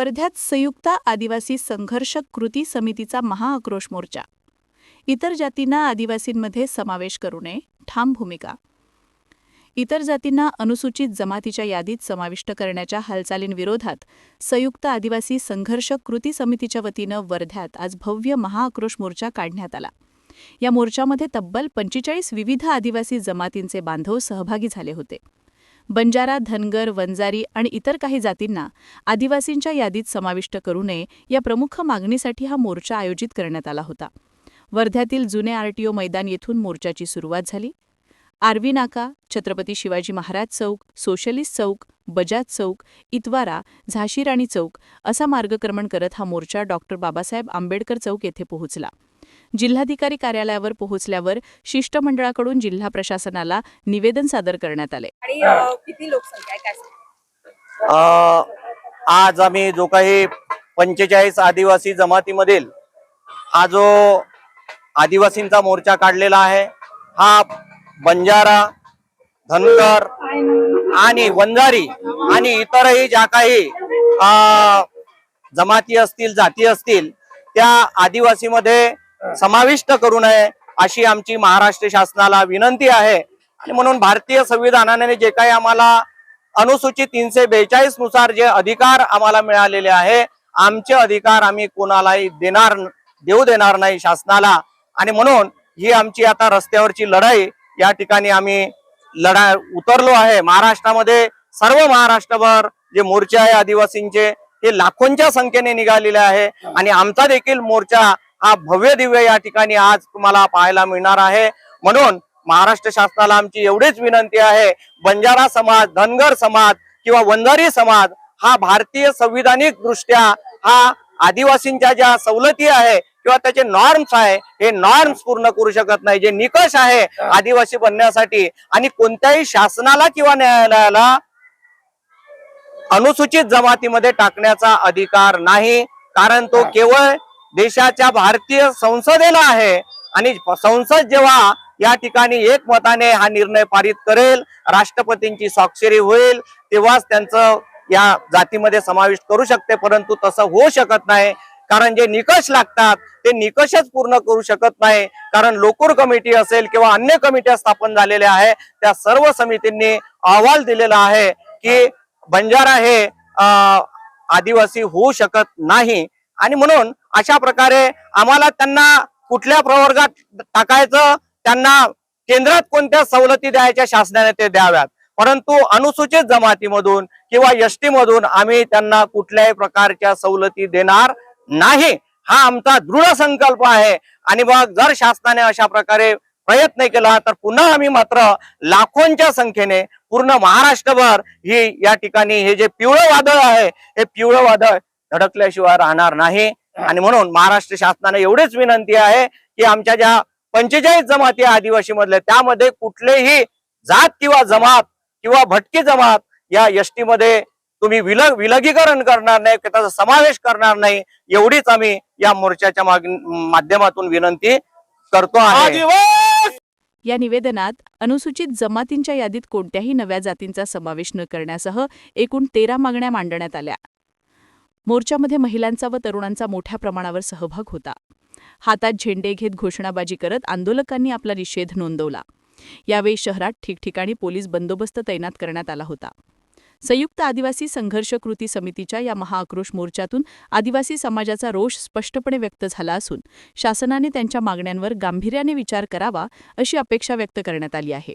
वर्ध्यात संयुक्त आदिवासी संघर्ष कृती समितीचा महाआक्रोश मोर्चा. इतर जातींना आदिवासींमध्ये समावेश करू नये ठाम भूमिका. इतर जातींना अनुसूचित जमातीच्या यादीत समाविष्ट करण्याच्या हालचालींविरोधात संयुक्त आदिवासी संघर्ष कृती समितीच्या वतीनं वर्ध्यात आज भव्य महाआक्रोश मोर्चा काढण्यात आला. या मोर्चामध्ये तब्बल पंचेचाळीस विविध आदिवासी जमातींचे बांधव सहभागी झाले होते. बंजारा धनगर वंजारी आणि इतर काही जातींना आदिवासींच्या यादीत समाविष्ट करू नये या प्रमुख मागणीसाठी हा मोर्चा आयोजित करण्यात आला होता. वर्ध्यातील जुने आरटीओ मैदान येथून मोर्चाची सुरुवात झाली. आरवी नाका छत्रपती शिवाजी महाराज चौक सोशलिस्ट चौक बजाज चौक इतवारा झाशीराणी चौक असा मार्गक्रमण करत हा मोर्चा डॉक्टर बाबासाहेब आंबेडकर चौक येथे पोहोचला. जिल्हाधिकारी कार्यालयावर पोहोचल्यावर शिष्टमंडळाकडून जिल्हा प्रशासनाला निवेदन सादर करण्यात आले. आणि अ, किती लोकसंख्या आहे? काय सांगता? अ, आज आम्ही जो काही पंचेचाळीस आदिवासी जमातीमधील हा जो आदिवासींचा मोर्चा काढलेला आहे हा बंजारा धनगर आणि वंजारी आणि इतरही ज्या काही अ, जमाती असतील जाती असतील त्या आदिवासीमध्ये समाविष्ट करू नये अशी आमची महाराष्ट्र शासनाला विनंती आहे. आणि म्हणून भारतीय संविधानाने जे काही आम्हाला अनुसूचित तीनशे बेचाळीसनुसार जे अधिकार आम्हाला मिळालेले आहे आमचे अधिकार आम्ही कोणालाही देणार देऊ देणार नाही शासनाला. आणि म्हणून ही आमची आता रस्त्यावरची लढाई या ठिकाणी आम्ही लढा उतरलो आहे. महाराष्ट्रामध्ये सर्व महाराष्ट्रभर जे मोर्चे आहे आदिवासींचे हे लाखोंच्या संख्येने निघालेले आहे. आणि आमचा देखील मोर्चा हा भव्य दिव्य या ठिकाणी आज तुम्हाला पाहायला मिळणार आहे. म्हणून महाराष्ट्र शासनाला आमची एवढीच विनंती आहे बंजारा समाज धनगर समाज किंवा वंजारी समाज हा भारतीय संविधानिक दृष्ट्या हा आदिवासींच्या ज्या सवलती आहे किंवा त्याचे नॉर्म्स आहे हे नॉर्म्स पूर्ण करू शकत नाही. जे निकष आहे आदिवासी बनण्यासाठी आणि कोणत्याही शासनाला किंवा न्यायालयाला अनुसूचित जमातीमध्ये टाकण्याचा अधिकार नाही. कारण तो केवळ देशाच्या भारतीय संसदेला आहे. आणि संसद जेव्हा या ठिकाणी एकमताने हा निर्णय पारित करेल राष्ट्रपतींची स्वाक्षरी होईल तेव्हाच त्यांचं या जातीमध्ये समाविष्ट करू शकते. परंतु तसं होऊ शकत नाही. कारण जे निकष लागतात ते निकषच पूर्ण करू शकत नाही. कारण लोकूर कमिटी असेल किंवा अन्य कमिट्या स्थापन झालेल्या आहे त्या सर्व समितींनी अहवाल दिलेला आहे की बंजारा हे अं, आदिवासी होऊ शकत नाही. आणि म्हणून अशा प्रकारे आम्हाला त्यांना कुठल्या प्रवर्गात टाकायचं त्यांना केंद्रात कोणत्या सवलती द्यायच्या शासनाने ते द्याव्यात. परंतु अनुसूचित जमातीमधून किंवा एसटी मधून आम्ही त्यांना कुठल्याही प्रकारच्या सवलती देणार नाही. हा आमचा दृढ संकल्प आहे. आणि मग जर शासनाने अशा प्रकारे प्रयत्न केला तर पुन्हा आम्ही मात्र लाखोंच्या संख्येने पूर्ण महाराष्ट्रभर ही या ठिकाणी हे जे पिवळं वादळ आहे हे पिवळं वादळ धडकल्याशिवाय राहणार नाही. आणि म्हणून महाराष्ट्र शासनाने एवढीच विनंती आहे की आमच्या ज्या पंचेचाळीस जमाती आदिवासी मधल्या त्यामध्ये कुठलेही जात किंवा जमात किंवा भटकी जमात या एसटी मध्ये तुम्ही विलग विलगीकरण करणार नाही त्याचा समावेश करणार नाही एवढीच आम्ही या मोर्चाच्या माध्यमातून विनंती करतो आहे. या निवेदनात अनुसूचित जमातींच्या यादीत कोणत्याही नव्या जातींचा समावेश न करण्यासह एकूण तेरा मागण्या मांडण्यात आल्या. मोर्चामध्ये महिलांचा व तरुणांचा मोठ्या प्रमाणावर सहभाग होता. हातात झेंडे घेत घोषणाबाजी करत आंदोलकांनी आपला निषेध नोंदवला. यावेळी शहरात ठिकठिकाणी पोलीस बंदोबस्त तैनात करण्यात आला होता. संयुक्त आदिवासी संघर्ष कृती समितीच्या या महाआक्रोश मोर्चातून आदिवासी समाजाचा रोष स्पष्टपणे व्यक्त झाला असून शासनाने त्यांच्या मागण्यांवर गांभीर्याने विचार करावा अशी अपेक्षा व्यक्त करण्यात आली आहे.